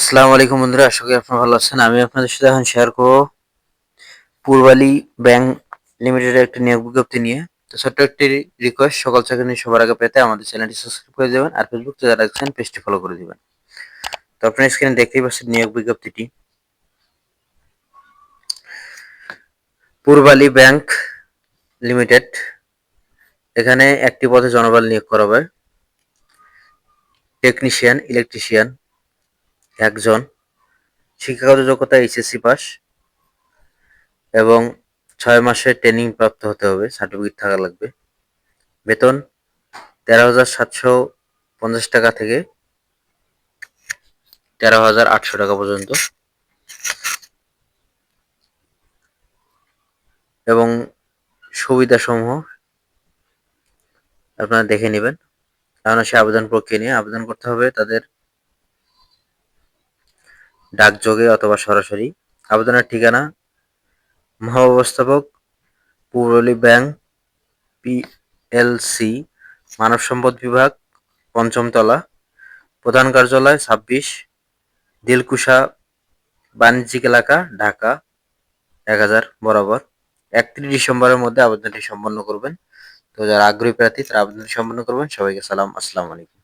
আসসালামু আলাইকুম বন্ধুরা, আশা করি আপনারা ভালো আছেন। আমি আপনাদের সাথে এখন শেয়ার করব পূর্বালী ব্যাংক লিমিটেডের একটি নিয়োগ বিজ্ঞপ্তি নিয়ে। তো ছোট্ট একটি রিকোয়েস্ট সকাল চাকরি সবার আগে পেতে আমাদের চ্যানেলটি সাবস্ক্রাইব করে দেবেন আর ফেসবুক যারা রাখছেন পেজটি ফলো করে দিবেন। তো আপনার স্ক্রিনে দেখতেই পাচ্ছেন নিয়োগ বিজ্ঞপ্তিটি। পূর্বালী ব্যাংক লিমিটেড, এখানে একটি পদে জনবল নিয়োগ করা হবে টেকনিশিয়ান, ইলেকট্রিশিয়ান। একজন শিক্ষাগত যোগ্যতা এইচএসসি পাস এবং ছয় মাসের ট্রেনিং প্রাপ্ত হতে হবে, সার্টিফিকেট থাকা লাগবে। বেতন তেরো হাজার সাতশো পঞ্চাশ টাকা থেকে তেরো হাজার আটশো টাকা পর্যন্ত। এবং সুবিধাসমূহ আপনারা দেখে নেবেন। কারণ সে আবেদন প্রক্রিয়া নিয়ে আবেদন করতে হবে, তাদের ডাকযোগে অথবা সরাসরি। আবেদনের ঠিকানা মহাব্যবস্থাপক, পৌরলী ব্যাংক পিএলসি মানব সম্পদ বিভাগ, পঞ্চমতলা, প্রধান কার্যালয় ছাব্বিশ, দিলকুশা, বাণিজ্যিক এলাকা, ঢাকা, এক হাজার বরাবর। একত্রিশ ডিসেম্বরের মধ্যে আবেদনটি সম্পন্ন করবেন। তো যারা আগ্রহী প্রার্থী, তারা আবেদনটি সম্পন্ন করবেন। সবাইকে সালাম, আসসালামু আলাইকুম।